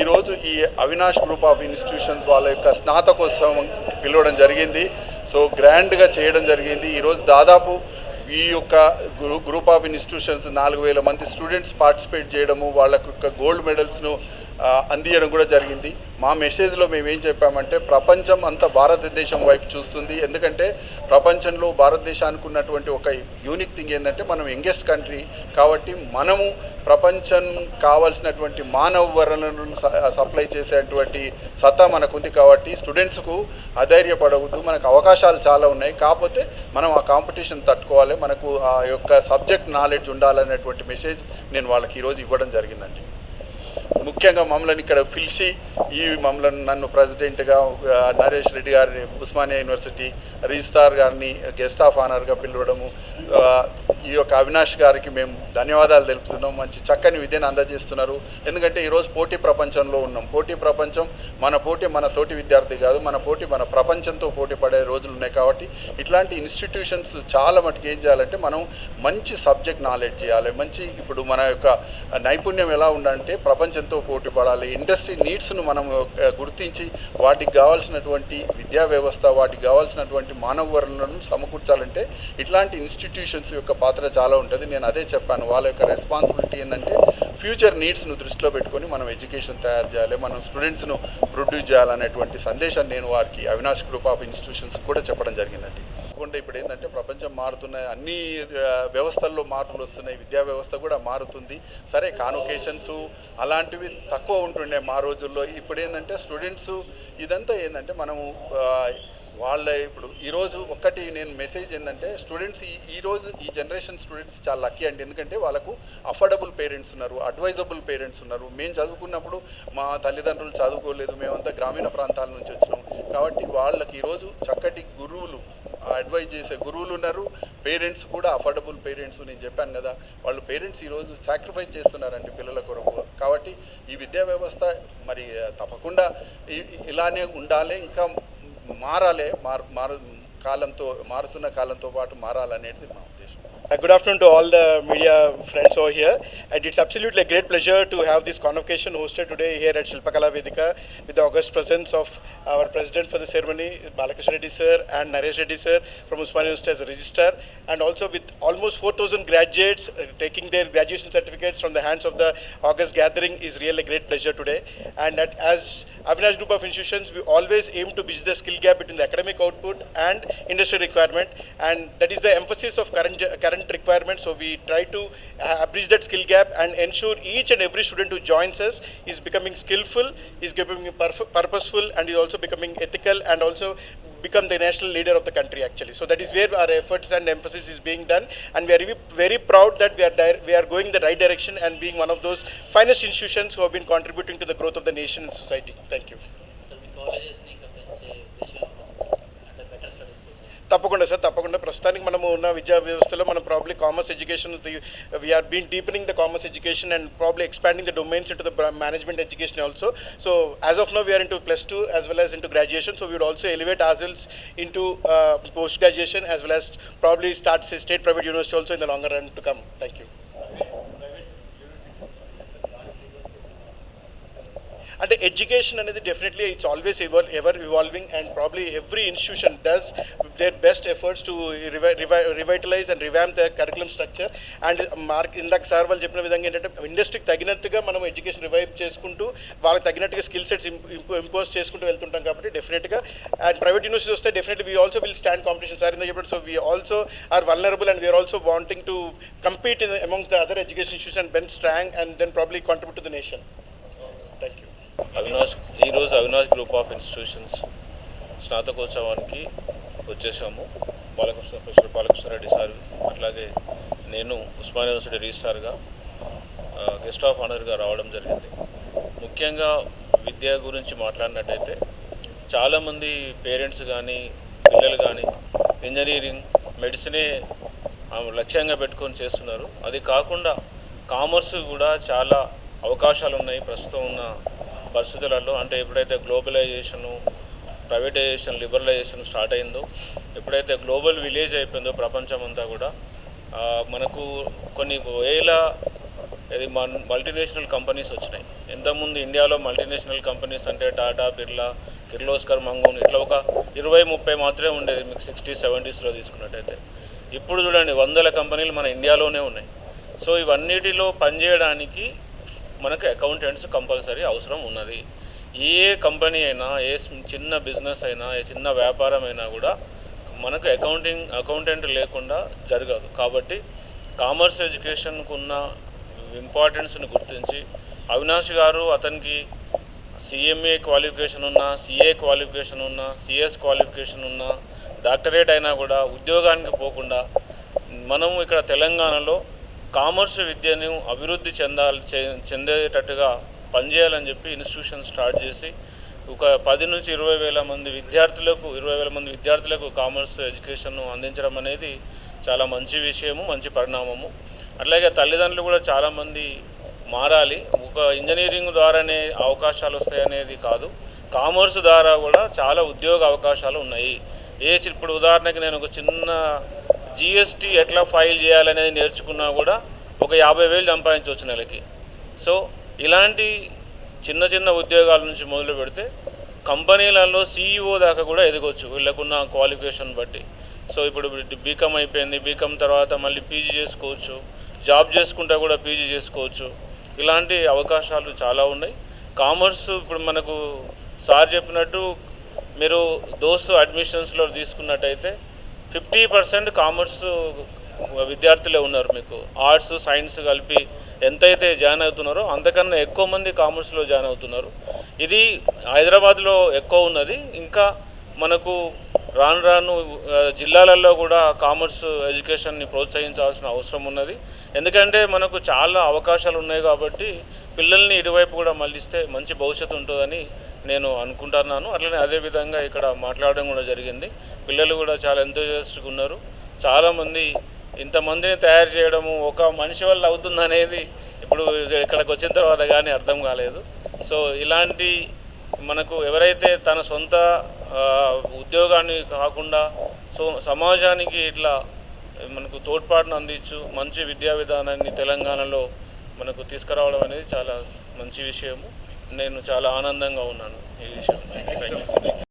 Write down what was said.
ఈరోజు ఈ Avinash group of institutions వాళ్ళ యొక్క స్నాతకోత్సవం పిలవడం జరిగింది. సో గ్రాండ్గా చేయడం జరిగింది. ఈరోజు దాదాపు ఈ యొక్క గ్రూప్ ఆఫ్ ఇన్స్టిట్యూషన్స్ నాలుగు వేల మంది స్టూడెంట్స్ పార్టిసిపేట్ చేయడము వాళ్ళ యొక్క గోల్డ్ మెడల్స్ను అందియడం కూడా జరిగింది. మా మెసేజ్లో మేము ఏం చెప్పామంటే ప్రపంచం అంతా భారతదేశం వైపు చూస్తుంది. ఎందుకంటే ప్రపంచంలో భారతదేశానికి ఉన్నటువంటి ఒక యూనిక్ థింగ్ ఏంటంటే మనం యంగెస్ట్ కంట్రీ కాబట్టి మనము ప్రపంచం కావాల్సినటువంటి మానవ వనరులను సప్లై చేసేటువంటి సత్తా మనకు ఉంది కాబట్టి స్టూడెంట్స్కు అధైర్యపడవద్దు. మనకు అవకాశాలు చాలా ఉన్నాయి. కాకపోతే మనం ఆ కాంపిటీషన్ తట్టుకోవాలి. మనకు ఆ యొక్క సబ్జెక్ట్ నాలెడ్జ్ ఉండాలనేటువంటి మెసేజ్ నేను వాళ్ళకి ఈరోజు ఇవ్వడం జరిగిందండి. ముఖ్యంగా మమ్మల్ని ఇక్కడ పిలిచి ఈ మమ్మల్ని నన్ను ప్రెసిడెంట్గా నరేష్ రెడ్డి గారిని ఉస్మానియా యూనివర్సిటీ రిజిస్ట్రార్ గారిని గెస్ట్ ఆఫ్ ఆనర్గా పిలవడము ఈ యొక్క అవినాష్ గారికి మేము ధన్యవాదాలు తెలుపుతున్నాం. మంచి చక్కని విద్యను అందజేస్తున్నారు. ఎందుకంటే ఈరోజు పోటీ ప్రపంచంలో ఉన్నాం. పోటీ ప్రపంచం మన పోటీ మన తోటి విద్యార్థి కాదు మన పోటీ మన ప్రపంచంతో పోటీ పడే రోజులు ఉన్నాయి కాబట్టి ఇట్లాంటి ఇన్స్టిట్యూషన్స్ చాలా మటుకు ఏం చేయాలంటే మనం మంచి సబ్జెక్ట్ నాలెడ్జ్ చేయాలి. మంచి ఇప్పుడు మన యొక్క నైపుణ్యం ఎలా ఉండాలంటే ప్రపంచంతో పోటీ పడాలి. ఇండస్ట్రీ నీడ్స్ను మనం గుర్తించి వాటికి కావాల్సినటువంటి విద్యా వ్యవస్థ వాటికి కావాల్సినటువంటి మానవ వనరులను సమకూర్చాలంటే ఇట్లాంటి ఇన్స్టిట్యూషన్స్ యొక్క పాత్ర చాలా ఉంటుంది. నేను అదే చెప్పాను వాళ్ళ యొక్క రెస్పాన్సిబిలిటీ ఏంటంటే ఫ్యూచర్ నీడ్స్ను దృష్టిలో పెట్టుకొని మనం ఎడ్యుకేషన్ తయారు చేయాలి మనం స్టూడెంట్స్ను ప్రొడ్యూస్ చేయాలనేటువంటి సందేశాన్ని నేను వారికి అవినాష్ గ్రూప్ ఆఫ్ ఇన్స్టిట్యూషన్స్ కూడా చెప్పడం జరిగిందండి. కాకుండా ఇప్పుడు ఏంటంటే ప్రపంచం మారుతున్నాయి అన్ని వ్యవస్థల్లో మార్పులు వస్తున్నాయి విద్యా వ్యవస్థ కూడా మారుతుంది. సరే కాన్వకేషన్స్ అలాంటివి తక్కువ ఉంటుండే మా రోజుల్లో. ఇప్పుడు ఏంటంటే స్టూడెంట్స్ ఇదంతా ఏంటంటే మనము వాళ్ళ ఇప్పుడు ఈరోజు ఒక్కటి నేను మెసేజ్ ఏంటంటే స్టూడెంట్స్ ఈ ఈరోజు ఈ జనరేషన్ స్టూడెంట్స్ చాలా లక్కీ అండి. ఎందుకంటే వాళ్ళకు అఫోర్డబుల్ పేరెంట్స్ ఉన్నారు అడ్వైజబుల్ పేరెంట్స్ ఉన్నారు. మేము చదువుకున్నప్పుడు మా తల్లిదండ్రులు చదువుకోలేదు మేమంతా గ్రామీణ ప్రాంతాల నుంచి వచ్చినాం. కాబట్టి వాళ్ళకి ఈరోజు చక్కటి గురువులు అడ్వైజ్ చేసే గురువులు ఉన్నారు. పేరెంట్స్ కూడా అఫోర్డబుల్ పేరెంట్స్ నేను చెప్పాను కదా. వాళ్ళు పేరెంట్స్ ఈరోజు సాక్రిఫైస్ చేస్తున్నారండి పిల్లల కొరకు. కాబట్టి ఈ విద్యా వ్యవస్థ మరి తప్పకుండా ఇలానే ఉండాలి. ఇంకా మారాలి మారు మారు కాలంతో మారుతున్న కాలంతో పాటు మారాలనేది మా ఉద్దేశం. Uh, Good afternoon to all the media friends over here. And it's absolutely a great pleasure to have this convocation hosted today here at Shilpakala Vedika with the august presence of our president for the ceremony, Balakrishna Reddy sir and Naresh Reddy sir from Usmania University as a registrar, and also with almost 4,000 graduates uh, taking their graduation certificates from the hands of the august gathering is really a great pleasure today. And that as Avinash Group of Institutions, we always aim to bridge the skill gap between the academic output and industry requirement, and that is the emphasis of current current requirement. So we try to uh, bridge that skill gap and ensure each and every student who joins us is becoming skillful, is becoming purposeful, and is also becoming ethical, and also become the national leader of the country actually. So that is where our efforts and emphasis is being done, and we are very, proud that we are we are going in the right direction and being one of those finest institutions who have been contributing to the growth of the nation and society. Thank you. తప్పకుండా sir తప్పకుండా ప్రస్తుతానికి మనము ఉన్న విద్యా వ్యవస్థలో మనం probably commerce education we're been deepening the commerce education and probably expanding the domains into the management education also so as of now we're into plus two as well as into graduation so we would also elevate ourselves into uh, post graduation as well as probably start state private university also in the longer run to come. Thank you. అంటే education అనేది definitely it's always ever ever evolving and probably every institution does their best efforts to revitalise and revamp the curriculum structure and mark ఇందాక sir వాళ్ళు చెప్పిన విధంగా ఏంటంటే ఇండస్ట్రీకి తగినట్టుగా మనం ఎడ్యుకేషన్ రివైవ్ చేసుకుంటూ వాళ్ళకి తగినట్టుగా స్కిల్ సెట్స్ ఇంపోజ్ చేసుకుంటూ వెళ్తుంటాం కాబట్టి డెఫినెట్గా అండ్ ప్రైవేట్ యూనివర్సిటీస్ వస్తే definitely we also will stand competition sir ఇందా చెప్పండి so we also are vulnerable and we're also wanting to compete in among the other education institution been strong and then probably contribute to the nation thank you Avinash ఈరోజు Avinash group of institutions స్నాతకోత్సవానికి వచ్చేసాము. Balakrishna professor Balakrishna Reddy sir అట్లాగే నేను Osman university రిజిస్టార్గా guest of ఆనర్గా రావడం జరిగింది. ముఖ్యంగా విద్య గురించి మాట్లాడినట్టయితే చాలామంది పేరెంట్స్ కానీ పిల్లలు కానీ ఇంజనీరింగ్ మెడిసినే లక్ష్యంగా పెట్టుకొని చేస్తున్నారు. అది కాకుండా కామర్స్ కూడా చాలా అవకాశాలు ఉన్నాయి ప్రస్తుతం ఉన్న పరిస్థితులలో అంటే ఎప్పుడైతే గ్లోబలైజేషను ప్రైవేటైజేషన్ లిబరలైజేషన్ స్టార్ట్ అయిందో ఎప్పుడైతే గ్లోబల్ విలేజ్ అయిపోయిందో ప్రపంచం అంతా కూడా మనకు కొన్ని వేల ఇది మల్టీనేషనల్ కంపెనీస్ వచ్చినాయి. ఇంతకుముందు ఇండియాలో మల్టీనేషనల్ కంపెనీస్ అంటే టాటా బిర్లా కిర్లోస్కర్ మంగోన్ ఇట్లా ఒక ఇరవై ముప్పై మాత్రమే ఉండేది మీకు సిక్స్టీ సెవెంటీస్లో తీసుకున్నట్టయితే. ఇప్పుడు చూడండి వందల కంపెనీలు మన ఇండియాలోనే ఉన్నాయి. సో ఇవన్నిటిలో పనిచేయడానికి మనకు అకౌంటెంట్స్ కంపల్సరీ అవసరం ఉన్నది. ఏ కంపెనీ అయినా ఏ చిన్న బిజినెస్ అయినా ఏ చిన్న వ్యాపారం అయినా కూడా మనకు అకౌంటింగ్ అకౌంటెంట్ లేకుండా జరగదు. కాబట్టి కామర్స్ ఎడ్యుకేషన్కు ఉన్న ఇంపార్టెన్స్ని గుర్తించి అవినాష్ గారు అతనికి సిఎంఏ క్వాలిఫికేషన్ ఉన్న సిఏ క్వాలిఫికేషన్ ఉన్న సిఎస్ క్వాలిఫికేషన్ ఉన్న డాక్టరేట్ అయినా కూడా ఉద్యోగానికి పోకుండా మనము ఇక్కడ తెలంగాణలో కామర్స్ విద్యను అభివృద్ధి చెందాలి చెందేటట్టుగా పనిచేయాలని చెప్పి ఇన్స్టిట్యూషన్ స్టార్ట్ చేసి ఒక పది నుంచి ఇరవై వేల మంది విద్యార్థులకు ఇరవై వేల మంది విద్యార్థులకు కామర్స్ ఎడ్యుకేషన్ అందించడం అనేది చాలా మంచి విషయము మంచి పరిణామము. అట్లాగే తల్లిదండ్రులు కూడా చాలామంది మారాలి. ఒక ఇంజనీరింగ్ ద్వారానే అవకాశాలు వస్తాయనేది కాదు. కామర్స్ ద్వారా కూడా చాలా ఉద్యోగ అవకాశాలు ఉన్నాయి. ఏ ఇప్పుడు ఉదాహరణకి నేను ఒక చిన్న జిఎస్టీ ఎట్లా ఫైల్ చేయాలనేది నేర్చుకున్నా కూడా ఒక యాభై వేలు సంపాదించవచ్చు నెలకి. సో ఇలాంటి చిన్న చిన్న ఉద్యోగాల నుంచి మొదలు పెడితే కంపెనీలలో సీఈఓ దాకా కూడా ఎదగొచ్చు వీళ్ళకున్న క్వాలిఫికేషన్ బట్టి. సో ఇప్పుడు బీకామ్ అయిపోయింది బీకామ్ తర్వాత మళ్ళీ పీజీ చేసుకోవచ్చు జాబ్ చేసుకుంటా కూడా పీజీ చేసుకోవచ్చు. ఇలాంటి అవకాశాలు చాలా ఉన్నాయి. కామర్స్ ఇప్పుడు మనకు సార్ చెప్పినట్టు మీరు దోస్తు అడ్మిషన్స్లో తీసుకున్నట్టయితే ఫిఫ్టీ పర్సెంట్ కామర్స్ విద్యార్థులే ఉన్నారు మీకు. ఆర్ట్స్ సైన్స్ కలిపి ఎంతైతే జాయిన్ అవుతున్నారో అంతకన్నా ఎక్కువ మంది కామర్స్లో జాయిన్ అవుతున్నారు. ఇది హైదరాబాద్లో ఎక్కువ ఉన్నది. ఇంకా మనకు రాను రాను జిల్లాలలో కూడా కామర్స్ ఎడ్యుకేషన్ని ప్రోత్సహించాల్సిన అవసరం ఉన్నది. ఎందుకంటే మనకు చాలా అవకాశాలు ఉన్నాయి కాబట్టి పిల్లల్ని ఇటువైపు కూడా మళ్ళిస్తే మంచి భవిష్యత్తు ఉంటుందని నేను అనుకుంటున్నాను. అట్లనే అదేవిధంగా ఇక్కడ మాట్లాడడం కూడా జరిగింది. పిల్లలు కూడా చాలా ఎంతోజస్ట్గా ఉన్నారు. చాలామంది ఇంతమందిని తయారు చేయడము ఒక మనిషి వల్ల అవుతుందనేది ఇప్పుడు ఇక్కడికి వచ్చిన తర్వాత కానీ అర్థం కాలేదు. సో ఇలాంటి మనకు ఎవరైతే తన సొంత ఉద్యోగాన్ని కాకుండా సో సమాజానికి ఇట్లా మనకు తోడ్పాటును అందించు మంచి విద్యా విధానాన్ని తెలంగాణలో మనకు తీసుకురావడం అనేది చాలా మంచి విషయము. నేను చాలా ఆనందంగా ఉన్నాను ఈ విషయం